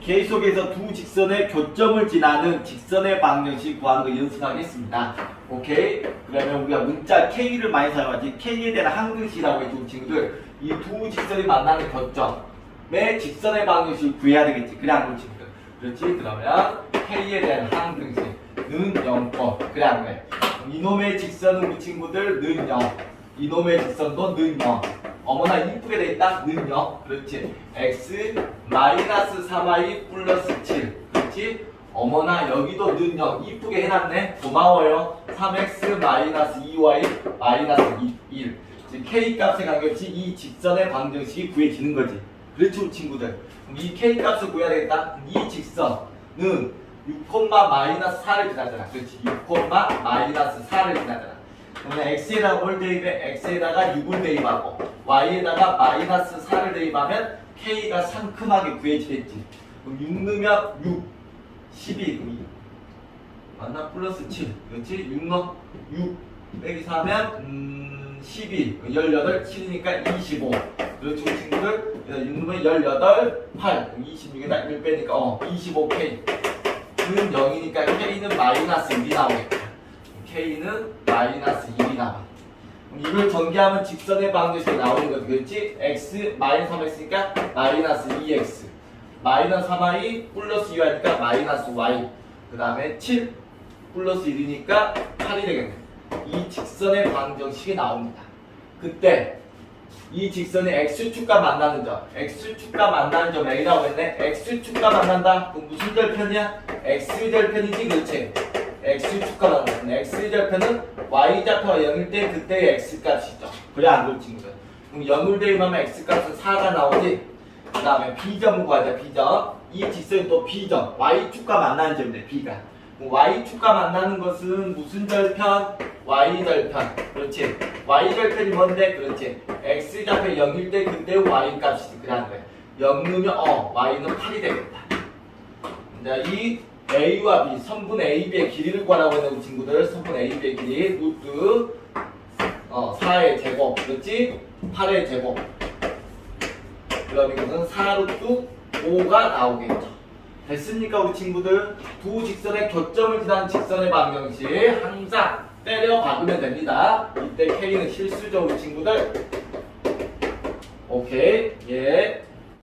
계속해서 두 직선의 교점을 지나는 직선의 방정식 구하는 거 연습하겠습니다. 오케이? 그러면 우리가 문자 K를 많이 사용하지 K에 대한 항등식이라고 했죠 친구들 이 두 직선이 만나는 교점의 직선의 방정식을 구해야 되겠지 그래 안 그렇지 그렇지? 그러면 K에 대한 항등식는 0번 그래 안 그래? 이놈의 직선은 우리 친구들 는 0. 이놈의 직선도 는 0. 어머나 이쁘게 돼 있다? 는 0. 그렇지. x 마이너스 3y 플러스 7. 그렇지? 어머나 여기도 는 0. 이쁘게 해놨네. 고마워요. 3x 마이너스 2y 마이너스 1. 즉 k 값에 관계없이 이 직선의 방정식이 구해지는 거지. 우리 친구들. 이 k 값을 구해야 되겠다. 이 직선은 6, 마이너스 4를 지나잖아. 그렇지. 6, 마이너스 4를 지나잖아. 그러면 x에다가 뭘 대입해? x에다가 6을 대입하고 y에다가 마이너스 4를 대입하면 k가 상큼하게 구해지겠지. 그럼 6 넣으면 6, 12. 그럼 이- 맞나? 플러스 7. 그렇지? 6 넣어. 6 빼기 4면 음, 12. 18, 7이니까 25. 그렇지 우리 친구들? 그래서 6 넣으면 18, 8. 그럼 26에다 1 빼니까 어 25k. 는 0이니까 K는 마이너스 1이 나오겠다. K는 마이너스 1이 나와. 이걸 전개하면 직선의 방정식이 나오는 거지. 그렇지? X 마이너스 3 했으니까 마이너스 2X. 마이너스 3Y 플러스 2Y니까 마이너스 Y. 그 다음에 7 플러스 1이니까 8이 되겠네. 이 직선의 방정식이 나옵니다. 그때 이 직선의 x축과 만나는 점, x축과 만나는 점 A라고 했네. x축과 만난다. 그럼 무슨 절편이야? X절편이지, 그렇지? x축과 만나는 x절편은 y좌표가 0일 때 그때의 x값이죠. 그래 안 그렇지, 친구들? 그럼 0을 대입하면 x값은 4가 나오지. 그 다음에 b점을 구하자, b점. 이 직선이 또 b점, y축과 만나는 점인데, b가. 그럼 y축과 만나는 것은 무슨 절편? y절편. 그렇지. y절편이 뭔데? 그렇지. x좌표 0일 때 그때 y 값이지. 그러는 거야. 0 넣으면 어, y는 8이 되겠다. 자, 이 a와 b, 선분 a, b의 길이를 구하라고 했는 친구들. 선분 a, b의 길이 루트 어, 4의 제곱. 그렇지? 8의 제곱. 그럼 이것은 4루트 5가 나오겠죠. 됐습니까 우리 친구들? 두 직선의 교점을 지나는 직선의 방정식 항상 때려 박으면 됩니다. 이때 K는 실수죠 우리 친구들. 오케이 예